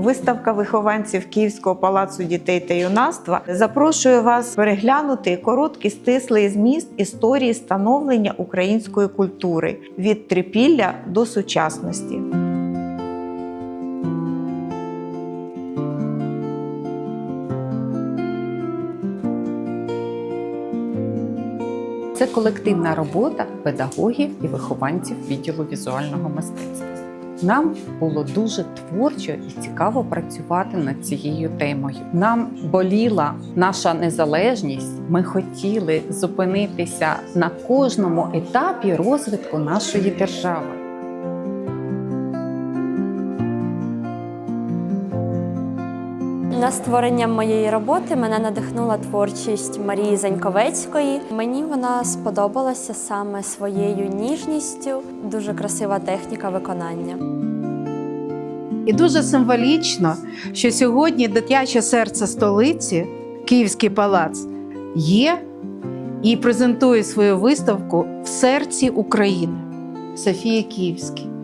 виставка вихованців Київського палацу дітей та юнацтва запрошує вас переглянути короткий стислий зміст історії становлення української культури від трипілля до сучасності. Це колективна робота педагогів і вихованців відділу візуального мистецтва. Нам було дуже творчо і цікаво працювати над цією темою. Нам боліла наша незалежність. Ми хотіли зупинитися на кожному етапі розвитку нашої держави. На створення моєї роботи мене надихнула творчість Марії Заньковецької. Мені вона сподобалася саме своєю ніжністю, дуже красива техніка виконання. І дуже символічно, що сьогодні дитяче серце столиці, Київський палац, є і презентує свою виставку в серці України Софія Київський.